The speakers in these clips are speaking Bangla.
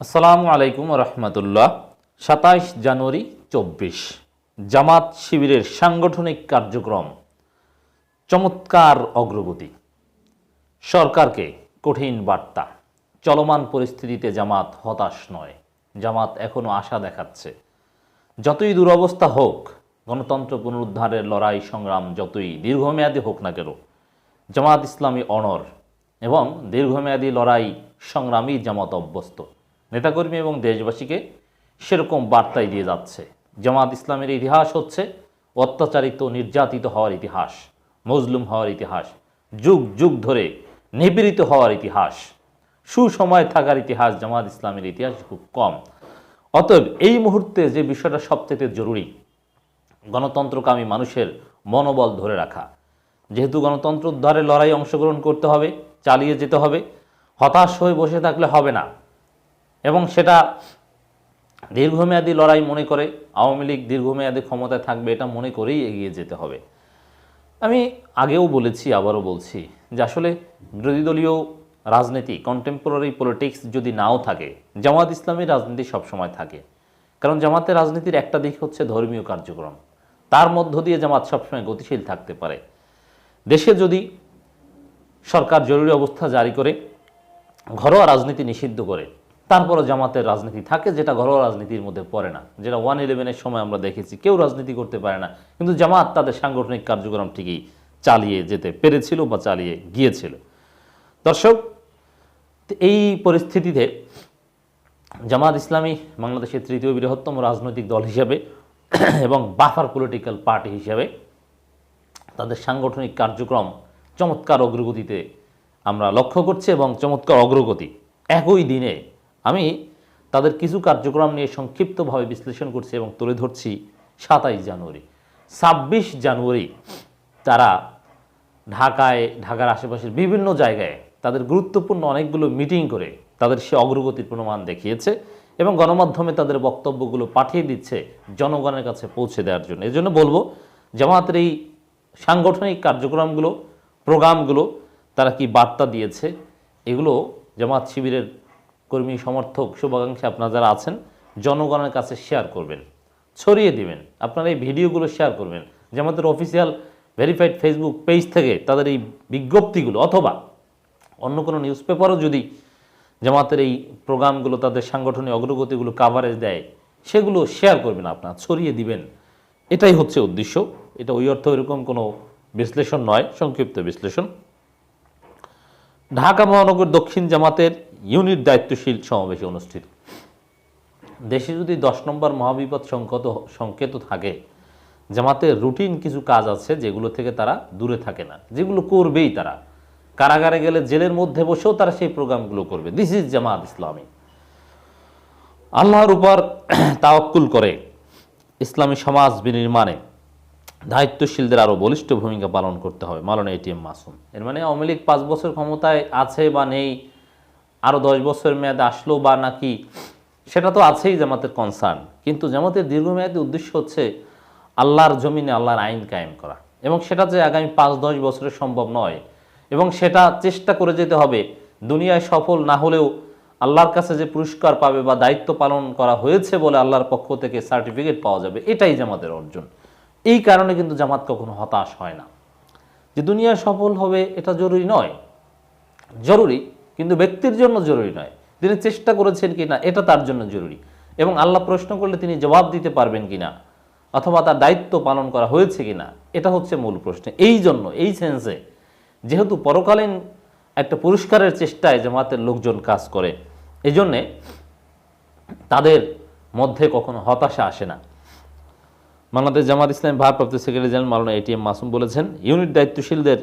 আসসালামু আলাইকুম রহমতুল্লাহ। সাতাইশ জানুয়ারি চব্বিশ, জামাত শিবিরের সাংগঠনিক কার্যক্রম, চমৎকার অগ্রগতি। সরকারকে কঠিন বার্তা, চলমান পরিস্থিতিতে জামাত হতাশ নয়, জামাত এখনও আশা দেখাচ্ছে। যতই দুরবস্থা হোক, গণতন্ত্র পুনরুদ্ধারের লড়াই সংগ্রাম যতই দীর্ঘমেয়াদী হোক না কেন, জামাত ইসলামী অনর এবং দীর্ঘমেয়াদী লড়াই সংগ্রামী জামাত অভ্যস্ত। নেতাকর্মী এবং দেশবাসীকে সেরকম বার্তাই দিয়ে যাচ্ছে। জামাত ইসলামের ইতিহাস হচ্ছে অত্যাচারিত নির্যাতিত হওয়ার ইতিহাস, মজলুম হওয়ার ইতিহাস, যুগ যুগ ধরে নিপীড়িত হওয়ার ইতিহাস, সুসময় থাকার ইতিহাস জামাত ইসলামের ইতিহাস খুব কম। অতএব এই মুহূর্তে যে বিষয়টা সবচেয়ে জরুরি, গণতন্ত্রকামী মানুষের মনোবল ধরে রাখা। যেহেতু গণতন্ত্র উদ্ধারের লড়াই অংশগ্রহণ করতে হবে, চালিয়ে যেতে হবে, হতাশ হয়ে বসে থাকলে হবে না। এবং সেটা দীর্ঘমেয়াদী লড়াই মনে করে, আওয়ামী লীগ দীর্ঘমেয়াদী ক্ষমতায় থাকবে এটা মনে করেই এগিয়ে যেতে হবে। আমি আগেও বলেছি, আবারও বলছি যে আসলে বিরোধী দলীয় রাজনীতি কন্টেম্পোরারি পলিটিক্স যদি নাও থাকে, জামাত ইসলামী রাজনীতি সবসময় থাকে। কারণ জামাতের রাজনীতির একটা দিক হচ্ছে ধর্মীয় কার্যক্রম। তার মধ্য দিয়ে জামাত সবসময় গতিশীল থাকতে পারে। দেশে যদি সরকার জরুরি অবস্থা জারি করে, ঘরোয়া রাজনীতি নিষিদ্ধ করে তারপরও জামাতের রাজনীতি থাকে, যেটা ঘরোয়া রাজনীতির মধ্যে পড়ে না। যেটা ওয়ান ইলেভেনের সময় আমরা দেখেছি, কেউ রাজনীতি করতে পারে না। কিন্তু জামাত তাদের সাংগঠনিক কার্যক্রম ঠিকই চালিয়ে যেতে পেরেছিল বা চালিয়ে গিয়েছিল। দর্শক এই পরিস্থিতিতে জামাত ইসলামী বাংলাদেশের তৃতীয় বৃহত্তম রাজনৈতিক দল হিসাবে এবং বাফার পলিটিক্যাল পার্টি হিসাবে তাদের সাংগঠনিক কার্যক্রম চমৎকার অগ্রগতিতে আমরা লক্ষ্য করছি এবং চমৎকার অগ্রগতি একই দিনে আমি তাদের কিছু কার্যক্রম নিয়ে সংক্ষিপ্তভাবে বিশ্লেষণ করছি এবং তুলে ধরছি সাতাইশ জানুয়ারি। ছাব্বিশ জানুয়ারি তারা ঢাকায়, ঢাকার আশেপাশের বিভিন্ন জায়গায় তাদের গুরুত্বপূর্ণ অনেকগুলো মিটিং করে তাদের সে অগ্রগতির প্রমাণ দেখিয়েছে এবং গণমাধ্যমে তাদের বক্তব্যগুলো পাঠিয়ে দিচ্ছে জনগণের কাছে পৌঁছে দেওয়ার জন্য। এজন্য বলব জামাতের এই সাংগঠনিক কার্যক্রমগুলো, প্রোগ্রামগুলো তারা কি বার্তা দিয়েছে, এগুলো জামাত শিবিরের কর্মী সমর্থক শুভাকাঙ্ক্ষী আপনারা যারা আছেন, জনগণের কাছে শেয়ার করবেন, ছড়িয়ে দিবেন, আপনারা এই ভিডিওগুলো শেয়ার করবেন। জামাতের অফিসিয়াল ভেরিফাইড ফেসবুক পেজ থেকে তাদের এই বিজ্ঞপ্তিগুলো অথবা অন্য কোনো নিউজ পেপারও যদি জামাতের এই প্রোগ্রামগুলো তাদের সাংগঠনিক অগ্রগতিগুলো কাভারেজ দেয়, সেগুলো শেয়ার করবেন আপনার, ছড়িয়ে দিবেন। এটাই হচ্ছে উদ্দেশ্য। এটা ওই অর্থ এরকম কোনো বিশ্লেষণ নয়, সংক্ষিপ্ত বিশ্লেষণ। ঢাকা মহানগর দক্ষিণ জামাতের ইউনিট দায়িত্বশীল সমাবেশে অনুষ্ঠিত। দেশে যদি দশ নম্বর মহাবিপদ সংকট সংকেত থাকে জামাতের রুটিন কিছু কাজ আছে যেগুলো থেকে তারা দূরে থাকে না, যেগুলো করবেই তারা। কারাগারে গেলে জেলের মধ্যে বসেও তারা সেই প্রোগ্রামগুলো করবে। This is Jamaat Islami. আল্লাহর উপর তাওয়াক্কুল করে ইসলামী সমাজ বিনির্মাণে দায়িত্বশীলদের আরও বলিষ্ঠ ভূমিকা পালন করতে হবে, মালনা এটিএম মাসুম। এর মানে আওয়ামী লীগ পাঁচ বছর ক্ষমতায় আছে বা নেই আরও দশ বছর মেয়াদে আসলো বা নাকি, সেটা তো আছেই জামাতের কনসার্ন কিন্তু জামাতের দীর্ঘমেয়াদী উদ্দেশ্য হচ্ছে আল্লাহর জমিনে আল্লাহর আইন কায়েম করা। এবং সেটা যে আগামী পাঁচ, দশ বছরে সম্ভব নয়। এবং সেটা চেষ্টা করে যেতে হবে। দুনিয়ায় সফল না হলেও আল্লাহর কাছে যে পুরস্কার পাবে বা দায়িত্ব পালন করা হয়েছে বলে আল্লাহর পক্ষ থেকে সার্টিফিকেট পাওয়া যাবে, এটাই জামাতের অর্জন। এই কারণে কিন্তু জামাত কখনো হতাশ হয় না। যে দুনিয়ায় সফল হবে, এটা জরুরি নয়। জরুরি কিন্তু ব্যক্তির জন্য জরুরি নয়। তিনি চেষ্টা করেছেন কি না এটা তার জন্য জরুরি। এবং আল্লাহ প্রশ্ন করলে তিনি জবাব দিতে পারবেন কি না অথবা তার দায়িত্ব পালন করা হয়েছে কি না এটা হচ্ছে মূল প্রশ্ন। এই জন্য, এই সেন্সে যেহেতু পরকালীন একটা পুরস্কারের চেষ্টায় জামাতের লোকজন কাজ করে এই জন্যে তাদের মধ্যে কখনো হতাশা আসে না। বাংলাদেশ জামাত ইসলাম ভারপ্রাপ্ত সেক্রেটারি জেনারেল মালানা এটিএম মাসুম বলেছেন, ইউনিট দায়িত্বশীলদের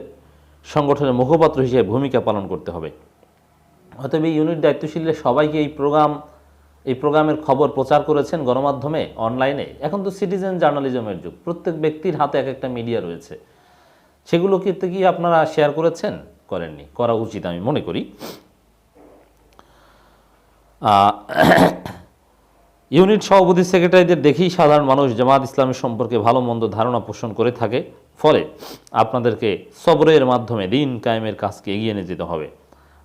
সংগঠনের মুখপাত্র হিসেবে ভূমিকা পালন করতে হবে। অতএব এই ইউনিট দায়িত্বশীলদের সবাইকে এই প্রোগ্রাম এই প্রোগ্রামের খবর প্রচার করেছেন গণমাধ্যমে অনলাইনে এখন তো সিটিজেন জার্নালিজমের যুগ। প্রত্যেক ব্যক্তির হাতে এক একটা মিডিয়া রয়েছে। সেগুলো কিন্তু কি আপনারা শেয়ার করেছেন? করেননি। করা উচিত আমি মনে করি। ইউনিট সভাপতি সেক্রেটারিদের দেখেই সাধারণ মানুষ জামাত ইসলামের সম্পর্কে ভালো মন্দ ধারণা পোষণ করে থাকে। ফলে আপনাদেরকে সবরের মাধ্যমে দিন কায়েমের কাজকে এগিয়ে নিয়ে যেতে হবে।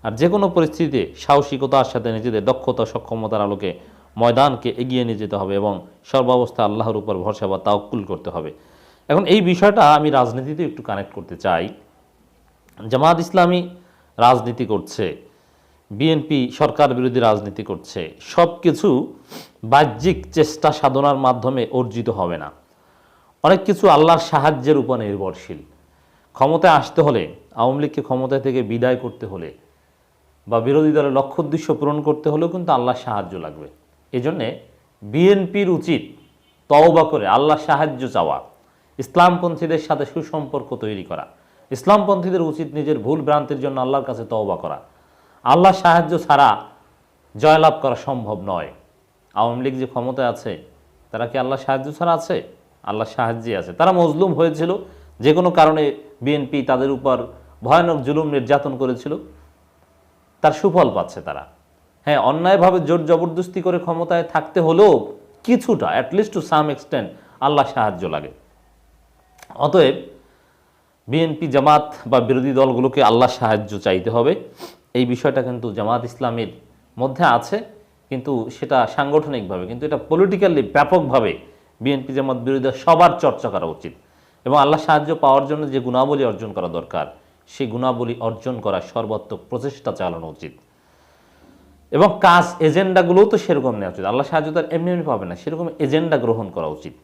আর যে কোনো পরিস্থিতিতে সাহসিকতার সাথে নিজেদের দক্ষতা, সক্ষমতার আলোকে ময়দানকে এগিয়ে নিয়ে যেতে হবে এবং সর্বাবস্থা আল্লাহর উপর ভরসা বা তাওকুল করতে হবে। এখন এই বিষয়টা আমি রাজনীতিতে একটু কানেক্ট করতে চাই। জামাত ইসলামী রাজনীতি করছে বিএনপি সরকার বিরোধী রাজনীতি করছে সব কিছু বাহ্যিক চেষ্টা সাধনার মাধ্যমে অর্জিত হবে না। অনেক কিছু আল্লাহর সাহায্যের উপর নির্ভরশীল। ক্ষমতায় আসতে হলে, আওয়ামী লীগকে ক্ষমতা থেকে বিদায় করতে হলে বা বিরোধী দলের লক্ষ্য উদ্দেশ্য পূরণ করতে হলেও কিন্তু আল্লাহর সাহায্য লাগবে। এজন্যে বিএনপির উচিত তওবা করে আল্লাহর সাহায্য চাওয়া, ইসলামপন্থীদের সাথে সুসম্পর্ক তৈরি করা, ইসলামপন্থীদের উচিত নিজের ভুল ভ্রান্তির জন্য আল্লাহর কাছে তওবা করা। আল্লাহর সাহায্য ছাড়া জয়লাভ করা সম্ভব নয়। আওয়ামী লীগ যে ক্ষমতায় আছে, তারা কি আল্লাহ সাহায্য ছাড়া আছে? আল্লাহ সাহায্যে আছে। তারা মজলুম হয়েছিল যে কোনো কারণে বিএনপি তাদের উপর ভয়ানক জুলুম নির্যাতন করেছিল। তার সুফল পাচ্ছে তারা। হ্যাঁ অন্যায়ভাবে জোর জবরদস্তি করে ক্ষমতায় থাকতে হলেও কিছুটা at least to some extent Allah সাহায্য লাগে। অতএব বিএনপি জামাত বা বিরোধী দলগুলোকে আল্লাহ সাহায্য চাইতে হবে। এই বিষয়টা কিন্তু জামাত ইসলামের মধ্যে আছে, কিন্তু সেটা সাংগঠনিকভাবে, কিন্তু এটা পলিটিক্যালি ব্যাপকভাবে বিএনপি জামাত বিরোধী সবার চর্চা করা উচিত। এবং আল্লাহ সাহায্য পাওয়ার জন্য যে গুণাবলী অর্জন করা দরকার সেই গুণাবলী অর্জন করা সর্বাত্মক প্রচেষ্টা চালানো উচিত। এবং কাজ এজেন্ডাগুলোও তো সেরকম নেওয়া উচিত। আল্লাহ সাহায্য তার এমনি এমনি পাবে না, সেরকম এজেন্ডা গ্রহণ করা উচিত।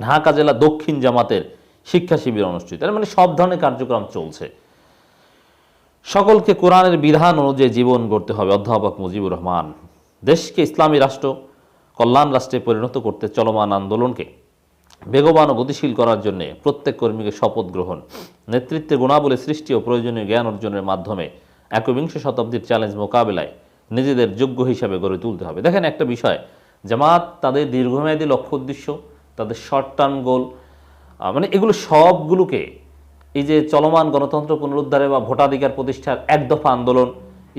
ঢাকা জেলা দক্ষিণ জামাতের শিক্ষা শিবির অনুষ্ঠিত। মানে সব ধরনের কার্যক্রম চলছে। সকলকে কোরআনের বিধান অনুযায়ী জীবন গড়তে হবে। অধ্যাপক মুজিবুর রহমান, দেশকে ইসলামী রাষ্ট্র, কল্যাণ রাষ্ট্রে পরিণত করতে চলমান আন্দোলনকে বেগবান ও গতিশীল করার জন্য প্রত্যেক কর্মীকে শপথ গ্রহণ। নেতৃত্বের গুণাবলী, সৃষ্টি ও প্রয়োজনীয় জ্ঞান অর্জনের মাধ্যমে একবিংশ শতাব্দীর চ্যালেঞ্জ মোকাবেলায় নিজেদের যোগ্য হিসাবে গড়ে তুলতে হবে। দেখেন একটা বিষয়, জামাত তাদের দীর্ঘমেয়াদী লক্ষ্য উদ্দেশ্য, তাদের শর্ট টার্ম গোল মানে এগুলো সবগুলোকে এই যে চলমান গণতন্ত্র পুনরুদ্ধারে বা ভোটাধিকার প্রতিষ্ঠার এক দফা আন্দোলন,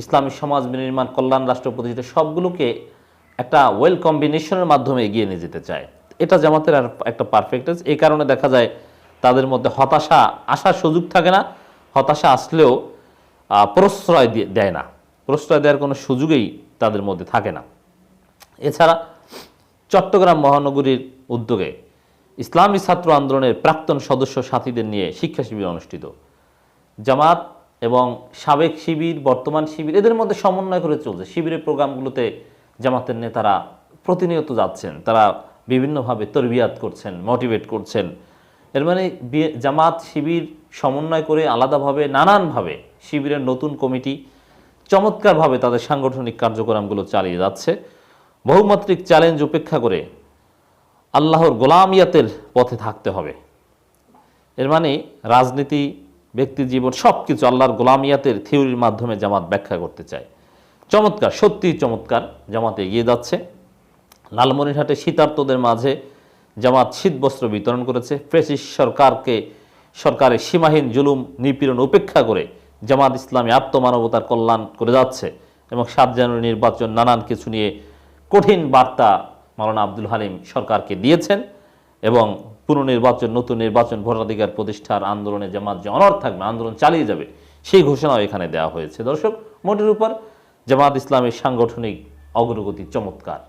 ইসলামী সমাজ বিনির্মাণ, কল্যাণ, রাষ্ট্র প্রতিষ্ঠা, সবগুলোকে একটা ওয়েল কম্বিনেশনের মাধ্যমে এগিয়ে নিয়ে যেতে চায়। এটা জামাতের আর একটা পারফেক্টেন্স এই কারণে দেখা যায় তাদের মধ্যে হতাশা আসার সুযোগ থাকে না। হতাশা আসলেও প্রশ্রয় দিয়ে- দেয় না। প্রশ্রয় দেওয়ার কোনো সুযোগেই তাদের মধ্যে থাকে না। এছাড়া চট্টগ্রাম মহানগরীর উদ্যোগে ইসলামী ছাত্র আন্দোলনের প্রাক্তন সদস্য সাথীদের নিয়ে শিক্ষা শিবির অনুষ্ঠিত। জামাত এবং সাবেক শিবির, বর্তমান শিবির, এদের মধ্যে সমন্বয় করে চলছে। শিবিরের প্রোগ্রামগুলোতে জামাতের নেতারা প্রতিনিয়ত যাচ্ছেন। তারা বিভিন্নভাবে তরবিয়াত করছেন মোটিভেট করছেন। এর মানে জামাত, শিবির সমন্বয় করে আলাদাভাবে, নানানভাবে শিবিরের নতুন কমিটি চমৎকারভাবে তাদের সাংগঠনিক কার্যক্রমগুলো চালিয়ে যাচ্ছে। বহুমাত্রিক চ্যালেঞ্জ উপেক্ষা করে আল্লাহর গোলামিয়াতের পথে থাকতে হবে। এর মানে রাজনীতি, ব্যক্তি জীবন সব কিছু আল্লাহর গোলামিয়াতের থিওরির মাধ্যমে জামাত ব্যাখ্যা করতে চায়। চমৎকার, সত্যিই চমৎকার জামাতে এগিয়ে যাচ্ছে। লালমনিরহাটে শীতার্তদের মাঝে জামাত শীতবস্ত্র বিতরণ করেছে। ফ্রেসিস সরকারকে সরকারের সীমাহীন জুলুম নিপীড়ন উপেক্ষা করে জামাত ইসলামী আত্মমানবতার কল্যাণ করে যাচ্ছে এবং সাত জানুয়ারি নির্বাচন নানান কিছু নিয়ে কঠিন বার্তা মাওলানা আব্দুল হালিম সরকারকে দিয়েছেন এবং পুনর্নির্বাচন, নতুন নির্বাচন, ভোটাধিকার প্রতিষ্ঠার আন্দোলনে জামাত যে অনর থাকবে, আন্দোলন চালিয়ে যাবে, সেই ঘোষণাও এখানে দেওয়া হয়েছে। দর্শক, মোটের উপর জামাত ইসলামের সাংগঠনিক অগ্রগতি চমৎকার।